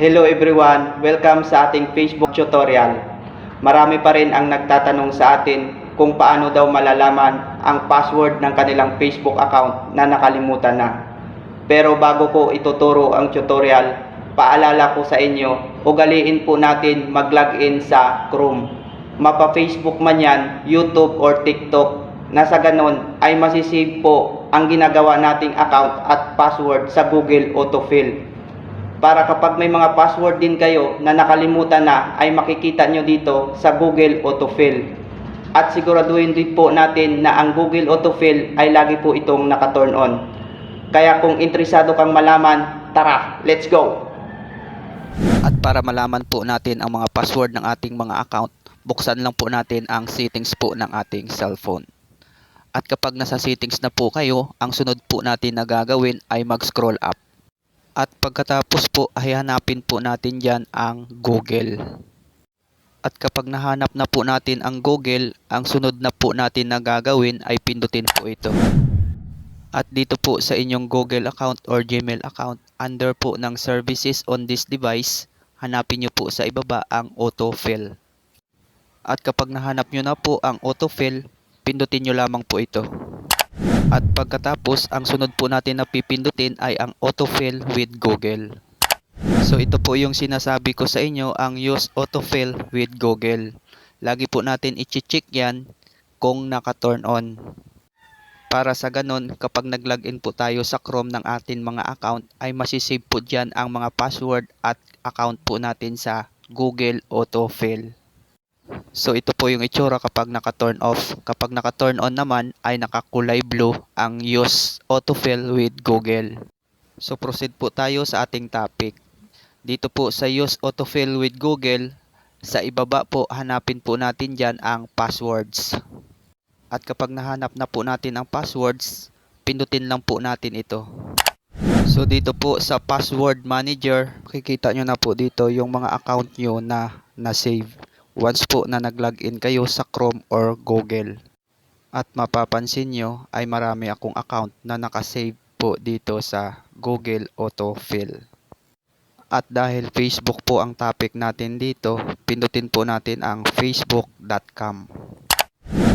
Hello everyone, welcome sa ating Facebook tutorial. Marami pa rin ang nagtatanong sa atin kung paano daw malalaman ang password ng kanilang Facebook account na nakalimutan na. Pero bago ko ituturo ang tutorial, paalala ko sa inyo, ugaliin po natin mag-login sa Chrome. Mapa Facebook man yan, YouTube or TikTok, na sa ganon ay masisave po ang ginagawa nating account at password sa Google Autofill para kapag may mga password din kayo na nakalimutan na ay makikita nyo dito sa Google Autofill. At siguraduhin din po natin na ang Google Autofill ay lagi po itong naka-turn on. Kaya kung interesado kang malaman, tara, let's go! At para malaman po natin ang mga password ng ating mga account, buksan lang po natin ang settings po ng ating cellphone. At kapag nasa settings na po kayo, ang sunod po natin na gagawin ay mag-scroll up. At pagkatapos po ay hanapin po natin dyan ang Google. At kapag nahanap na po natin ang Google, ang sunod na po natin na gagawin ay pindutin po ito. At dito po sa inyong Google account or Gmail account, under po ng services on this device, hanapin nyo po sa ibaba ang autofill. At kapag nahanap nyo na po ang autofill, pindutin nyo lamang po ito. At pagkatapos, ang sunod po natin na pipindutin ay ang autofill with Google. So ito po yung sinasabi ko sa inyo, ang use autofill with Google. Lagi po natin i-check yan kung naka-turn on. Para sa ganun, kapag nag-login po tayo sa Chrome ng ating mga account, ay masisave po dyan ang mga password at account po natin sa Google Autofill. So ito po yung itsura kapag naka-turn off. Kapag naka-turn on naman ay nakakulay blue ang use autofill with Google. So proceed po tayo sa ating topic. Dito po sa use autofill with Google, sa ibaba po hanapin po natin dyan ang passwords. At kapag nahanap na po natin ang passwords, pindutin lang po natin ito. So dito po sa password manager, makikita nyo na po dito yung mga account nyo na na-save once po na nag-login kayo sa Chrome or Google. At mapapansin nyo ay marami akong account na nakasave po dito sa Google Autofill. At dahil Facebook po ang topic natin dito, pindutin po natin ang facebook.com.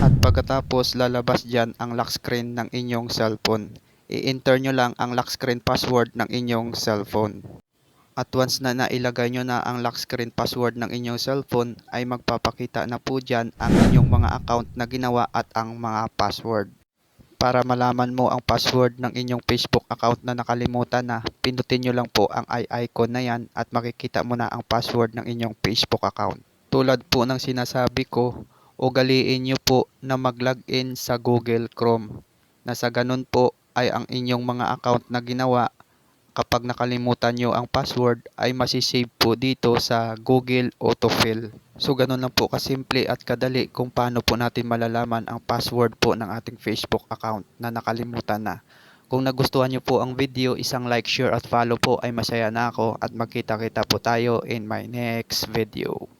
At pagkatapos lalabas dyan ang lock screen ng inyong cellphone. I-enter nyo lang ang lock screen password ng inyong cellphone. At once na nailagay nyo na ang lock screen password ng inyong cellphone ay magpapakita na po dyan ang inyong mga account na ginawa at ang mga password. Para malaman mo ang password ng inyong Facebook account na nakalimutan na, pindutin nyo lang po ang i-icon na yan at makikita mo na ang password ng inyong Facebook account. Tulad po ng sinasabi ko, ugaliin nyo po na mag-login sa Google Chrome. Na sa ganun po ay ang inyong mga account na ginawa kapag nakalimutan nyo ang password ay masisave po dito sa Google Autofill. So ganun lang po kasimple at kadali kung paano po natin malalaman ang password po ng ating Facebook account na nakalimutan na. Kung nagustuhan nyo po ang video, isang like, share at follow po ay masaya na ako at magkita-kita po tayo in my next video.